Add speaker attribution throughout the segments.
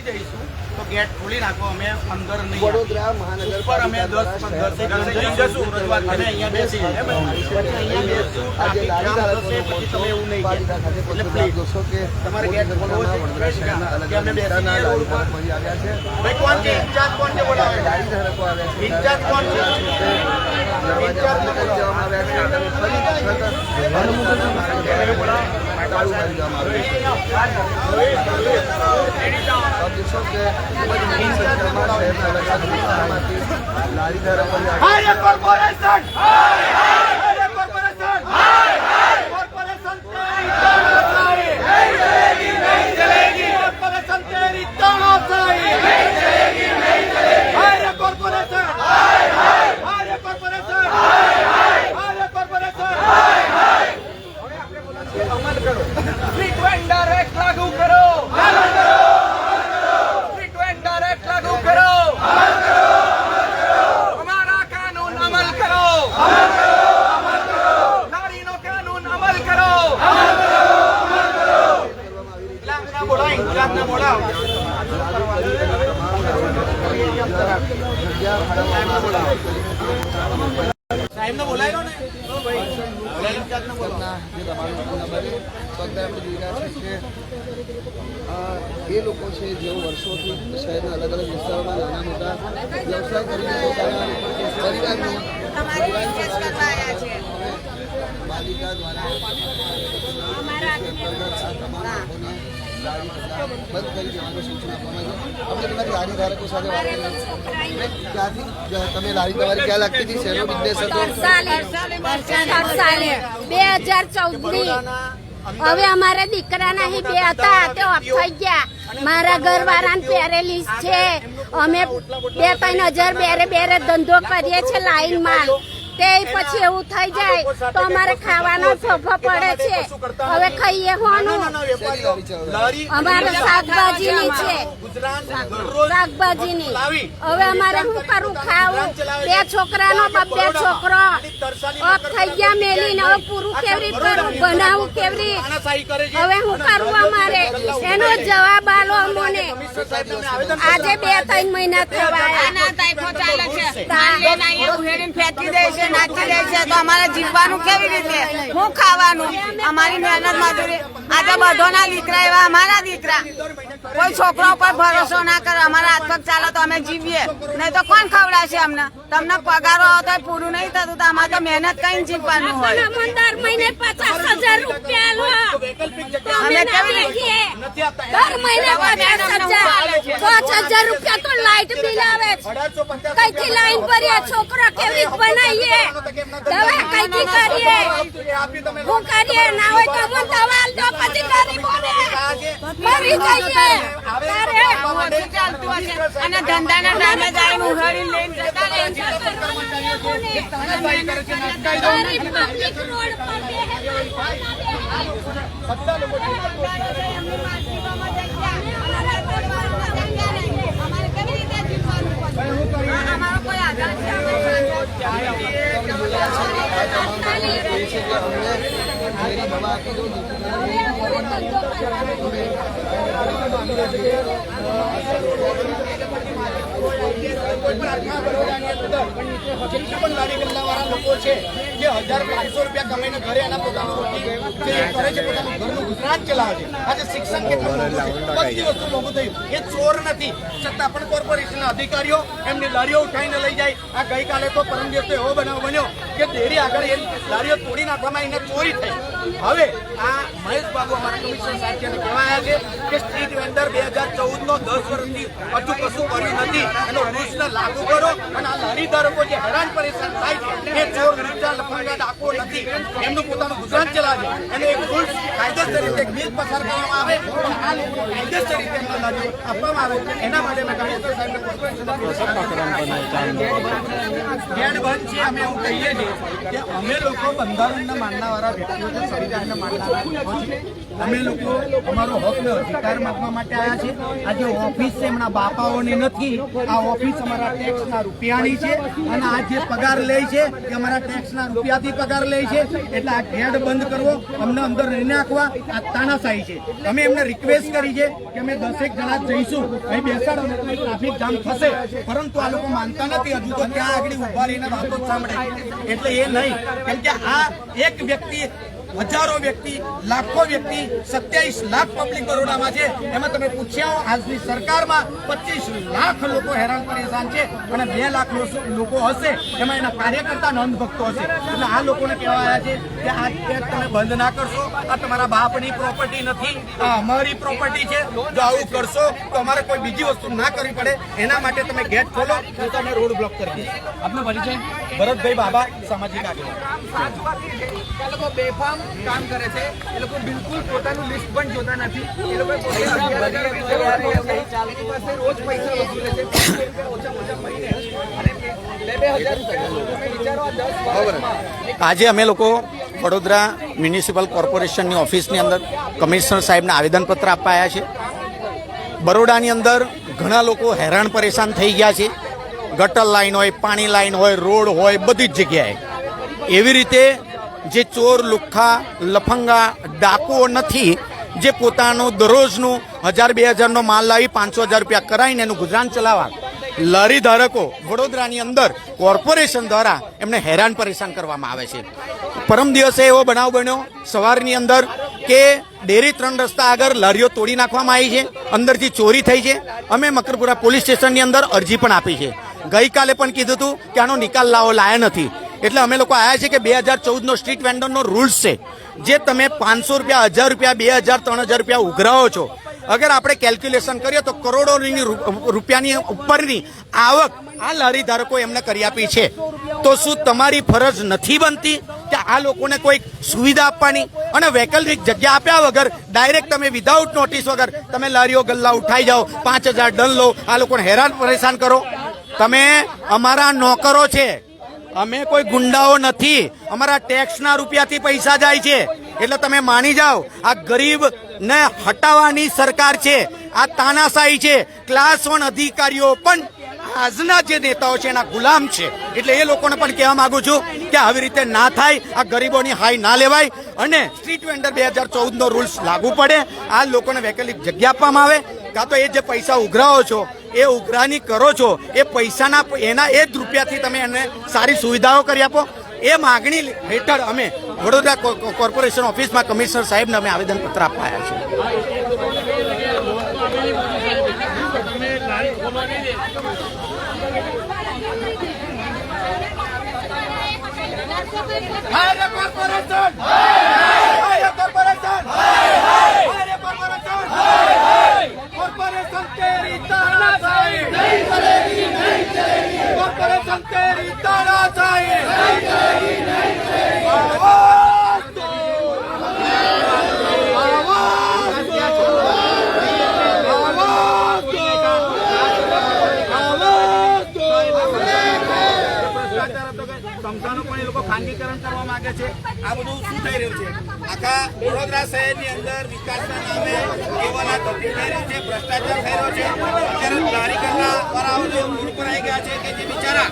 Speaker 1: બેસી જઈશું તો ગેટ ખોલી નાખો અમે અંદર નહીં
Speaker 2: વડોદરા
Speaker 1: મહાનગર અમે દસ પંદર જઈ જશું રજૂઆત કરીને અહીંયા બેસી અહીંયા બેસશું,
Speaker 2: આજે
Speaker 1: પછી તમે એવું નહીં એટલે
Speaker 2: જોશો કે
Speaker 1: તમારે ગેટ ખોલવો છે, અમે
Speaker 2: અલગ
Speaker 1: બેસી
Speaker 2: વિસ્તારના
Speaker 1: જઈએ રોડ ભાઈ કોણ છે ઇન્ચાર્જ કોણ છે બોલાવે
Speaker 2: ધારકો આવ્યા છે
Speaker 1: ઇન્ચાર્જ કોણ છે
Speaker 2: દરવાજા કરી દેવામાં આવ્યું છે. અને ધારા છતાં તાળું મારી દેવામાં આવ્યું છે. આપ જોશો કે ખૂબ જ મોટી સંખ્યામાં શહેરના અલગ અલગ વિસ્તારમાંથી લારી ધારકો અહીં આવ્યા
Speaker 1: હાય કોર્પોરેશન હાય હાય કોર્પોરેશન હાય હાય કોર્પોરેશન તેરી તાનાશાહી નહીં ચલેગી નહીં ચલેગી કોર્પોરેશન તેરી તાનાશાહી નહીં ચલેગી નહીં ચલેગી હાય કોર્પોરેશન હાય હાય હાય કોર્પોરેશન હાય હાય હાય કોર્પોરેશન હાય હાય અમલ કરો
Speaker 3: સ્ટ્રીટ વેન્ડર એક્ટ લાગુ કરો અમલ કરો અમલ કરો સ્ટ્રીટ વેન્ડર એક્ટ લાગુ કરો અમારા કાનૂન અમલ કરો નારીનો કાનૂન અમલ
Speaker 1: કરો બોલાવ
Speaker 2: એ લોકો છે જેઓ વર્ષોથી શહેરના અલગ અલગ વિસ્તારોમાં નાના મોટા વ્યવસાય કરીને પોતાના પરિવારનું
Speaker 4: તમારી રિક્વેસ્ટ કરવા આવ્યા છે.
Speaker 2: પાલિકા દ્વારા
Speaker 4: અમારા
Speaker 2: આ તમામ લોકોને ગાડી ધંધા બંધ કરી દેવાની સૂચના આપવામાં આવી આપણે તમારી ગાડી ધારકો સાથે ક્યાંથી? તમે લારી તમારી ક્યાં લાગતી હતી? શેનો બિઝનેસ હતો?
Speaker 4: બે હજાર ચૌદની હવે અમારા દીકરા નહીં બે હતા તે ઓફ થઈ ગયા. મારા ઘરવાળાને પેરેલીસ છે. અમે બે ત્રણ હજાર બેરે બેરે ધંધો કરીએ છીએ લાઈનમાં. તે પછી એવું થઈ જાય તો અમારે ખાવાનો ફોફો પડે છે. હવે ખાઈએ હોનું. અમારે શાકભાજીની છે. શાકભાજીની. હવે અમારે શું કરવું ખાવું? બે છોકરાનો બે છોકરો. ઓફ થઈ ગયા મેલીને હવે પૂરું કેવી રીતે કરવું બનાવું કેવી રીતે?
Speaker 1: કરે
Speaker 4: હવે હું કરવું અમારે? એનો જવાબ આલો અમને. આજે બે ત્રણ મહિના થવા
Speaker 5: છે. ફેંકી દે છે તો અમારે જીવવાનું કેવી રીતે? હું ખાવાનું? અમારી મહેનત મજૂરી આજે બધોના દીકરા એવા અમારા દીકરા. કોઈ છોકરા ઉપર ભરોસો ના કરે અમારા હાથ પગ ચાલે તો અમે જીવીએ નહીં તો કોણ ખવડાવશે અમને તમને પગારો આવતો પૂરું નહીં થતું તો અમારે તો મહેનત કઈ જીવવાનું હોય
Speaker 4: દર મહિને પચાસ હજાર રૂપિયા તો અમે
Speaker 5: કેવી
Speaker 4: દર મહિને પચાસ હજાર રૂપિયા તો લાઈટ બિલ આવે છે
Speaker 1: અઢારસો પંચાસ
Speaker 4: લાઈન ભરીએ છોકરા કેવી બનાવીએ દવા કઈથી કરીએ
Speaker 1: આપી
Speaker 4: હું કરીએ ના હોય તો દવા દો પછી ગરીબોને મરી જઈએ
Speaker 5: અને ધંધાના નામે જાય લઈને જતા અમારો કોઈ આધાર છે
Speaker 1: લોકો છે જે હજાર પાંચસો રૂપિયા કમાઈને ઘરે એના આજે શિક્ષણ કેટલું વસ્તુ એ ચોર નથી છતાં પણ કોર્પોરેશનના અધિકારીઓ એમની લારીઓ ઉઠાઈને લઈ જાય. આ ગઈકાલે તો પરમ દિવસે એવો બનાવ બન્યો કે ડેરી આગળ એ લારીઓ તોડી નાખવામાં એને ચોરી થઈ. હવે આ મહેશ બાબુ અમારા કમિશનર સાહેબ જેને કહેવાયા છે કે સ્ટ્રીટ વેન્ડર બે હજાર ચૌદ નો દસ વર્ષથી હજુ કશું કર્યું નથી. એનો રૂલ્સને લાગુ કરો અને આ લારી ધારકો જે હેરાન પરેશાન થાય છે એ ચોર લૂંટા લફંગા ડાકો નથી. એમનું પોતાનું ગુજરાન ચલાવે. એને એક રૂલ્સ કાયદેસર રીતે બિલ પસાર કરવામાં આવે. પણ આ લોકો કાયદેસર રીતે એમના આપવામાં આવે એના માટે મેં કમિશનર સાહેબને કોર્પોરેશન ગેટ બંધ છે અમે એવું કહીએ છીએ. અમે લોકો બંધારણને માનનારા વ્યક્તિઓ સંવિધાનના માનનારા લોકો અમે લોકો અમારો હક ને અધિકાર માંગવા માટે આવ્યા છે આ જે ઓફિસ છે, એમના બાપાઓની નથી. આ ઓફિસ અમારા ટેક્સના રૂપિયાની છે અને આ જે પગાર લે છે, એ અમારા ટેક્સના રૂપિયાથી પગાર લે છે. એટલે આ ગેટ બંધ કરવો, અમને અંદર નહીં નાખવા, આ તાનાશાહી છે. અમે એમને રિક્વેસ્ટ કરી છે કે અમે દસેક જણા જઈશું. અહીં બેસાડો ને ટ્રાફિક જામ થશે. પરંતુ આ લોકો માનતા નથી, હજુ તો ત્યાં આગળ ઊભા રહીને વાતો સાંભળે. એટલે એ નહીં. કેમ કે આ એક વ્યક્તિ હજારો વ્યક્તિ લાખો વ્યક્તિ સત્યાવીસ લાખ પબ્લિક બરોડામાં છે. એમાં તમે પૂછ્યા આજની સરકારમાં પચીસ લાખ લોકો હેરાન પરેશાન છે અને બે લાખ લોકો- લોકો હશે. એમાં એના કાર્યકર્તા અને અંધભક્તો હશે. એટલે આ લોકોને કહેવા આવ્યા છે કે આ ટેક્સ તમે બંધ ના કરશો. આ તમારા બાપની પ્રોપર્ટી નથી. આ અમારી પ્રોપર્ટી છે. જો આવું કરશો તો અમારે કોઈ બીજી વસ્તુ ના કરવી પડે. એના માટે તમે ગેટ ખોલો. તો તમે રોડ બ્લોક કરી દઈશું. આપનો પરિચય? ભરતભાઈ બાબા સામાજિક આગેવાન.
Speaker 3: સાચવાતી છે. કે આ લોકો બેફામ કામ કરે છે. એ લોકો બિલકુલ પોતાનું લિસ્ટ પણ જોતા નથી. એ લોકો પાસે રોજ પૈસા વસૂલે છે. ઓછા ઓછા મહિને.
Speaker 1: આજે અમે લોકો વડોદરા મ્યુનિસિપલ કોર્પોરેશનની ઓફિસની અંદર કમિશનર સાહેબને આવેદનપત્ર આપવા આવ્યા છે બરોડાની અંદર ઘણા લોકો હેરાન પરેશાન થઈ ગયા છે. ગટર લાઈન હોય પાણી લાઈન હોય રોડ હોય બધી જ જગ્યાએ. એવી રીતે જે ચોર, લુખ્ખા, લફંગા, ડાકુઓ નથી, જે પોતાનું દરરોજનું હજાર બે હજારનો માલ લાવી પાંચસો હજાર રૂપિયા કરાવીને એનું ગુજરાન ચલાવવા. લારી ધારકો વડોદરાની અંદર કોર્પોરેશન દ્વારા એમને હેરાન પરેશાન કરવામાં આવે છે. પરમ દિવસે એવો બનાવ બન્યો સવારની અંદર કે ડેરી ત્રણ રસ્તા આગળ લારીઓ તોડી નાખવામાં આવી છે, અંદરથી ચોરી થઈ છે. અમે મકરપુરા પોલીસ સ્ટેશનની અંદર અરજી પણ આપી છે. ગઈકાલે પણ કીધું હતું કે આનો નિકાલ લાવો, લાયા નથી. એટલે અમે લોકો આવ્યા છે કે બે હજાર ચૌદનો સ્ટ્રીટ વેન્ડરનો રૂલ્સ છે. જે તમે પાંચસો રૂપિયા, હજાર રૂપિયા, બે હજાર, ત્રણ હજાર રૂપિયા ઉઘરાવો છો. અગર આપણે કેલ્ક્યુલેશન કરીએ તો કરોડોની રૂપિયાની ઉપરની આવક આ લારી ધારકો એમને કરી આપી છે. તો શું તમારી ફરજ નથી બનતી કે આ લોકોને કોઈ સુવિધા આપવાની? અને વૈકલ્પિક જગ્યા આપ્યા વગર ડાયરેક્ટ તમે વિધાઉટ નોટિસ વગર તમે લારીઓ ગલ્લા ઉઠાઈ જાઓ, પાંચ હજાર ડન લો, આ લોકોને હેરાન પરેશાન કરો. તમે અમારા નોકરો છે. અમે કોઈ ગુંડાઓ નથી. અમારા ટેક્સના રૂપિયાથી પૈસા જાય છે. એટલે તમે માની જાઓ, આ ગરીબ ને હટાવવાની સરકાર છે, આ તાનાશાહી છે ક્લાસ વન અધિકારીઓ પણ આજના જે નેતાઓ છે એના ગુલામ છે. એટલે એ લોકોને પણ કહેવા માંગુ છું કે આવી રીતે ના થાય, આ ગરીબોની હાઈ ના લેવાય અને સ્ટ્રીટ વેન્ડર બે હજાર ચૌદનો રૂલ્સ લાગુ પડે. આ લોકોને વૈકલ્પિક જગ્યા આપવામાં આવે. કાં તો એ જે પૈસા ઉઘરાવો છો એ ઉઘરાણી કરો છો, એ પૈસાના એના એ જ રૂપિયાથી તમે એને સારી સુવિધાઓ કરી આપો. એ માગણી હેઠળ અમે વડોદરા કોર્પોરેશન ઓફિસમાં કમિશનર સાહેબને અમે આવેદનપત્ર આવ્યા છે
Speaker 3: કોર્પોરેશન હાય કોર્પોરેશન હાય કોર્પોરેશન કોર્પોરેશન તેરી તાનાશાહી નહીં ચલેગી નહીં ચલેગી કોર્પોરેશન તેરી તાનાશાહી નહીં ચલેગી નહીં ચલેગી આવાજ દો આવાજ દો આવાજ દો આવાજ દો
Speaker 1: સંસ્થાનું પણ એ લોકો ખાનગીકરણ કરવા માંગે છે. આ બધું શું થઈ રહ્યું છે? આખા વડોદરા શહેરની અંદર વિકાસના નામે કેવલા તકલીફ થઈ રહ્યું છે, ભ્રષ્ટાચાર થઈ રહ્યો છે. અત્યારે લારી કરના વાળાઓ જે મૂળ પર આવી ગયા છે કે જે બિચારા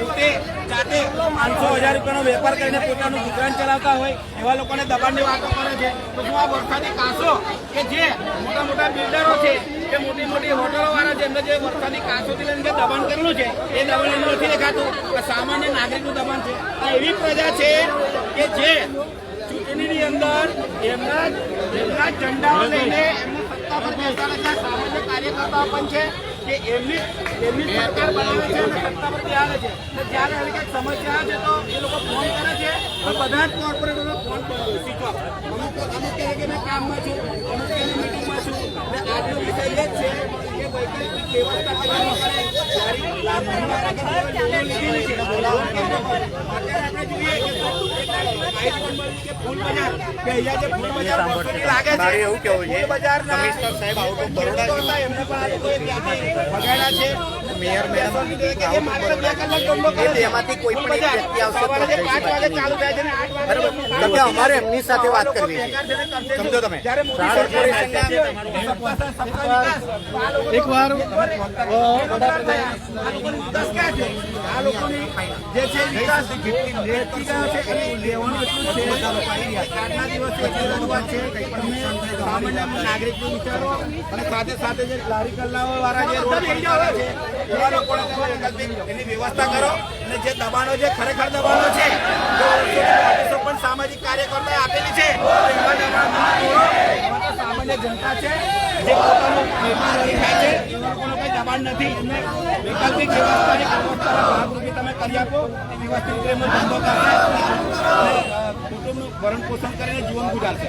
Speaker 1: પોતે જાતે પાંચસો હજાર રૂપિયાનો વેપાર કરીને પોતાનું ગુજરાન ચલાવતા હોય, એવા લોકોને દબાણની વાતો કરે છે. તો શું આ વરસાદી કાંસો કે જે મોટા મોટા બિલ્ડરો છે, કે મોટી મોટી હોટલો એમને જે વરસાદી કાંસોથી લઈને જે દબાણ કરેલું છે, એ દબાણ એનું નથી દેખાતું. આ સામાન્ય નાગરિકનું દબાણ છે. આ એવી પ્રજા છે કે જે ચૂંટણીની અંદર એમના એમના ઝંડાઓ લઈને એમની સત્તા પર બેસાડે છે. સામાન્ય કાર્યકર્તાઓ પણ છે કે એમની એમની સરકાર બનાવે છે અને સત્તા પર આવે છે. જ્યારે આવી કંઈક સમસ્યા છે તો એ લોકો ફોન કરે છે તો બધા જ કોર્પોરેટરો ફોન સ્વિચ ઓફ અમુક અમુક કહે કે મેં કામમાં છું, અમુક કહે મીટિંગમાં છું. ને આજનો વિષય એ જ છે મારે એવું કેવું છે કમિશનર સાહેબ આઉટ ઓફ બરોડા એમને પણ આ લોકોએ ત્યાંથી ભગાડ્યા છે. મેયર મેડમ એમાંથી કોઈ પણ એક વ્યક્તિ આવશે અમારે એમની સાથે વાત કરવી છે. સમજો તમે.
Speaker 3: એકવાર
Speaker 1: આ લોકોની જે છે વિકાસ. લેતી છે એ લેવાનું એટલું છે. આજના દિવસે રજૂઆત છે સામાન્ય નાગરિકનો વિચારો અને સાથે સાથે જે લારી ગલ્લાઓ વાળા જે રોડ છે એની વ્યવસ્થા કરો. અને જે દબાણો છે, ખરેખર દબાણો છે, જો પણ સામાજિક કાર્યકર્તાએ આપેલી છે એવા સામાન્ય જનતા છે, જે પોતાનું કરી રહ્યા છે. એ લોકોનું કઈ દબાણ નથી. એમને વૈકલ્પિક વ્યવસ્થાની વ્યવસ્થાના ભાગરૂપે તમે કરી આપો એ વ્યવસ્થિત રીતે ધંધો કરશે. કુટુંબનું ભરણ પોષણ કરીને જીવન ગુજારશે.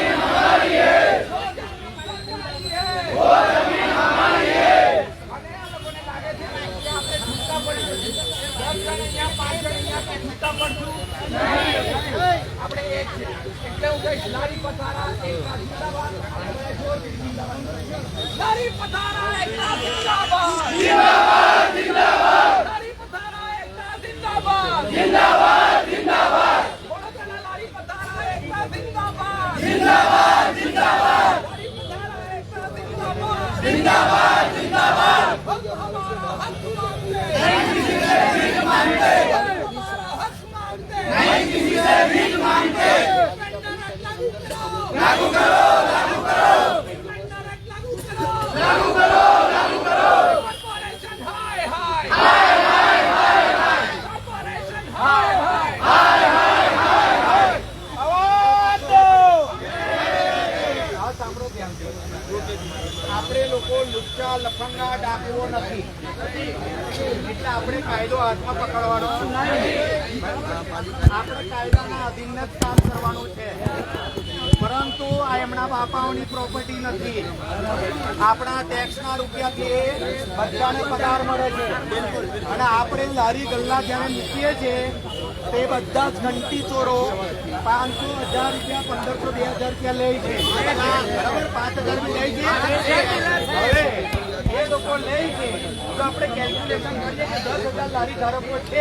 Speaker 1: 잡아 એમના બાપાઓની પ્રોપર્ટી નથી. આપણા ટેક્સના રૂપિયાથી બધાને પગાર મળે છે. અને આપણે લારી ગલ્લા જ્યારે મૂકીએ છીએ, તે બધા જ ઘંટી ચોરો પાંચસો હજાર રૂપિયા, પંદરસો, બે હજાર રૂપિયા લે છે. બરાબર? પાંચ હજાર રૂપિયા લે છે. હવે એ લોકો લે છે. તો આપણે કેલ્ક્યુલેશન કરીએ કે દસ હજાર લારી ધારકો છે.